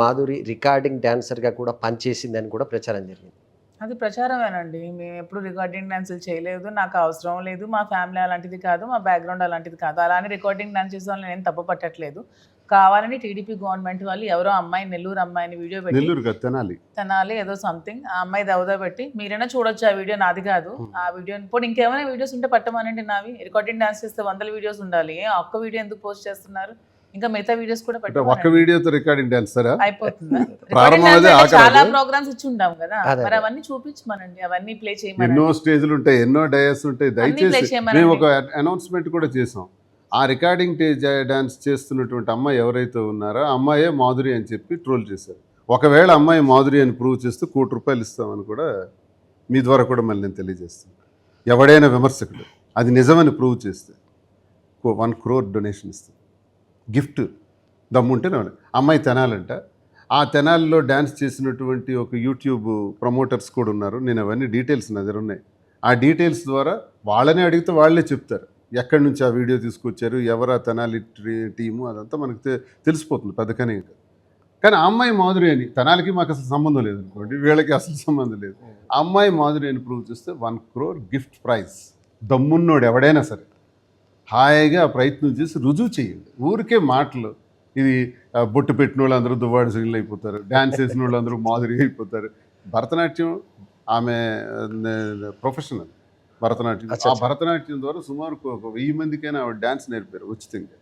Madhuri recording డాన్సర్గా కూడా పనిచేసిందని కూడా ప్రచారం జరిగింది. అది ప్రచారమేనండి. మేము ఎప్పుడు రికార్డింగ్ డాన్సులు చేయలేదు. నాకు అవసరం లేదు. మా ఫ్యామిలీ అలాంటిది కాదు. మా బ్యాక్గ్రౌండ్ అలాంటిది కాదు. అలానే రికార్డింగ్ డాన్స్ చేసే వాళ్ళని నేను తప్పు పట్టట్లేదు. కావాలని టీడీపీ గవర్నమెంట్ వాళ్ళు ఎవరో అమ్మాయి నెల్లూరు అమ్మాయిని వీడియో పెట్టి తెనాలి. తనాలి ఏదో సంథింగ్. ఆ అమ్మాయి దవదా పెట్టి మీరైనా చూడొచ్చు ఆ వీడియో. నాది కాదు. ఆ వీడియో ఇప్పుడు ఇంకేమైనా వీడియోస్ ఉంటే పట్టమనండి నావి. రికార్డింగ్ డాన్స్ చేస్తే వందల వీడియోస్ ఉండాలి. ఏ ఒక్క వీడియో ఎందుకు పోస్ట్ చేస్తున్నారు? ఇంకా మిగతా వీడియోస్ కూడా ఒక్క. వీడియోతో రికార్డింగ్ అయిపోతుందా. Dance అంటే ఆఖరి చాలా. ప్రోగ్రామ్స్ ఇచ్చి ఉంటాం కదా. మరి. అవన్నీ చూపించమనండి. అవన్నీ ప్లే ఎన్నో చేయమని స్టేజ్లు ఉంటాయి ఎన్నో డయాస్ ఉంటాయి. దయచేసి. మేము ఒక అనౌన్స్మెంట్ కూడా చేసాం ఆ రికార్డింగ్ డాన్స్ చేస్తున్నటువంటి అమ్మాయి ఎవరైతే ఉన్నారో అమ్మాయే మాధురి అని చెప్పి ట్రోల్ చేశారు. ఒకవేళ అమ్మాయి మాధురి అని ప్రూవ్ చేస్తే కోటి రూపాయలు ఇస్తామని కూడా మీ ద్వారా కూడా మళ్ళీ నేను తెలియజేస్తాను. ఎవడైనా విమర్శకుడు అది నిజమని ప్రూవ్ చేస్తే వన్ క్రోర్ డొనేషన్ ఇస్తాం. గిఫ్ట్ దమ్ముంటే అమ్మాయి తెనాలంట. ఆ తెనాలిలో డ్యాన్స్ చేసినటువంటి ఒక యూట్యూబ్ ప్రమోటర్స్ కూడా ఉన్నారు. నేను అవన్నీ డీటెయిల్స్ నా దగ్గర ఉన్నాయి. ఆ డీటెయిల్స్ ద్వారా వాళ్ళనే అడిగితే వాళ్ళే చెప్తారు. ఎక్కడి నుంచి ఆ వీడియో తీసుకొచ్చారు? ఎవరు ఆ తెనాలి టీము? అదంతా మనకు తెలిసిపోతుంది పెద్దకనే ఇంకా. కానీ ఆ అమ్మాయి మాధురి అని తెనాలికి మాకు అసలు సంబంధం లేదు అనుకోండి. వీళ్ళకి అసలు సంబంధం లేదు. అమ్మాయి మాధురి అని ప్రూవ్ చేస్తే వన్ క్రోర్ గిఫ్ట్ ప్రైజ్. దమ్మున్నోడు ఎవడైనా సరే. హాయిగా ప్రయత్నం చేసి రుజువు చేయండి. ఊరికే మాటలు. ఇది బొట్టు పెట్టిన వాళ్ళు అందరూ దువ్వాడు అయిపోతారు. డ్యాన్స్ చేసిన వాళ్ళు అందరూ మాధురి అయిపోతారు. భరతనాట్యం ఆమె ప్రొఫెషనల్ భరతనాట్యం. ఆ. భరతనాట్యం ద్వారా సుమారు ఒక వెయ్యి మందికైనా ఆవిడ డ్యాన్స్ నేర్పారు ఉచితంగా.